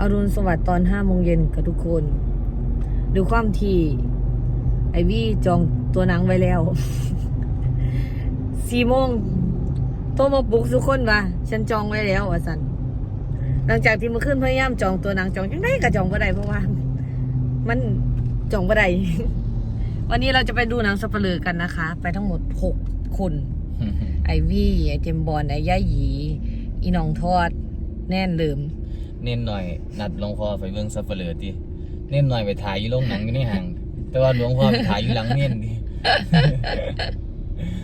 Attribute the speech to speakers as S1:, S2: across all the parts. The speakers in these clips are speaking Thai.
S1: อรุณสวัสดิ์ตอนห้าโมงเย็นกับทุกคน ดูความที่ ไอวี่จองตัวหนังไว้แล้วสี่โมงโทรมาปลุกทุกคนว่าฉันจองไว้แล้วว่าสันหลังจากที่เมื่อคืนพยายามจองตัวหนังจองยังไงก็จองบ่ได้เพราะว่า มันจองบ่ได้วันนี้เราจะไปดูหนังสเปลือกันนะคะ ไปทั้งหมดหกคน ไอวี่ไอเจมส์บอลไอย่าหยี อีน้องทอด แน่นลืม
S2: เน้นหน่อย นัดหลวงพ่อไปเบิ่งสับเปลือติเน้นหน่อยไปถ่ายอยู่โรงหนังอยู่ในห้าง แต่ว่าหลวงพ่อไปถ่ายอยู่หลังเน้นดิ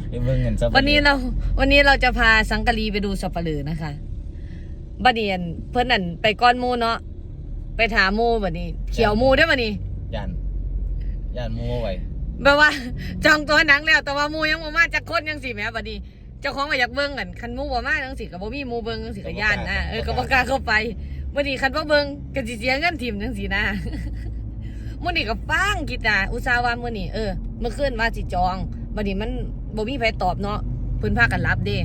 S2: ไปเบิ่งเงินสับปะลือ
S1: วันนี้เรา วันนี้เราจะพาสังกะรีไปดูสับปะลือนะคะบัดเดียนเพื่อนนั่นไปก้อนหมูเนาะไปถามหมูบัดนี้ เขียวหมูได้อบัดนี้
S2: ย่านย่านมัวไว้
S1: แบบว่า จองตัวหนังแล้ว แต่ว่าหมูยังบ่มาจากคนยังสิแหม่บัดนี้เจ้าของมาอยากเบิ่งกันคันหมูบ่มาจังสิก็บ่มีหมูเบิ่งจังสิก็ย่านนะเออก็บ่กล้าเข้าไป บัดนี้คันบ่เบิงก็สิเสียเงินทิมจังสินะมื้อนี้ก็ฟังคิดนะอุตส่าห์ว่ามื้อนี้เออเมื่อคืนว่าสิจองบัดนี้มันบ่มีไผตอบเนาะเพิ่นพากันรับเด้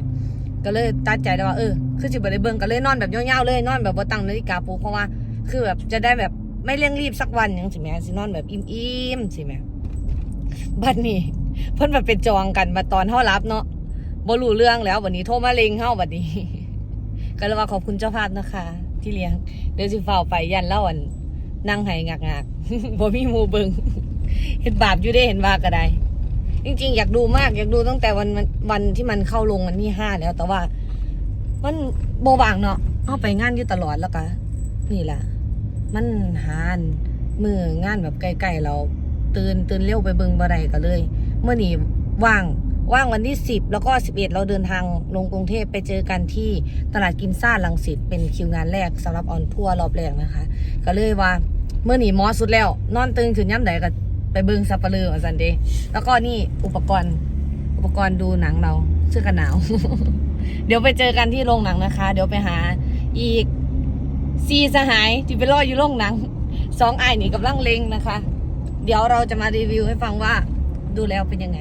S1: ก็เลยตัดใจได้ว่าเออคือสิบ่ได้เบิงก็เลยนอนแบบยาวๆเลยนอนแบบบ่ตั้งนาฬิกาปลุกเพราะว่า คือแบบจะได้แบบไม่เร่งรีบสักวันยังสิแหม่สินอนแบบอิ่มๆสิแหม่บัดนี้เพิ่นมาเป็นจองกันมาตอนเฮารับเนาะบ่รู้เรื่องแล้ววันนี้โทรมาเลงเฮาบัดนี้ ก็เลยว่าขอบคุณเจ้าภาพนะคะ ที่เลี้ยง เดี๋ยวสิเฝ้าไปยันเล่าอันนั่งให้งักๆบ่มีมูเบิงเห็นบาปอยู่ได้เห็นว่าก็ได้ จริง ๆ อยากดูมาก อยากดูตั้งแต่วันวันที่มันเข้าลงวันที่ห้าแล้ว แต่ว่า มันโบวางเนาะเอาไปงานอยู่ตลอดแล้วก็นี่แหละมันหานมืองานแบบใกล้ๆเราตื่นตื่นเร็วไปเบิงบ่ได้ก็เลย เมื่อนี้ว่าง ว่างวันที่สิบแล้วก็สิบเอ็ดเราเดินทางลงกรุงเทพไปเจอกันที่ตลาดกินซ่าลังสิตเป็นคิวงานแรกสำหรับออนทัวร์รอบแรกนะคะ ก็เลยว่าเมื่อหนีมอสุดแล้ว นอนตื่นขึ้นย่ำใดก็ไปเบิงสับปะเลือสันเดย์แล้วก็นี่อุปกรณ์อุปกรณ์ดูหนังเราเสื้อกันหนาว เดี๋ยวไปเจอกันที่โรงหนังนะคะ เดี๋ยวไปหาอีกซีสหายที่ไปรออยู่โรงหนังสองไอ้ายนี่กำลังเลงนะคะ เดี๋ยวเราจะมารีวิวให้ฟังว่าดูแล้วเป็นยังไง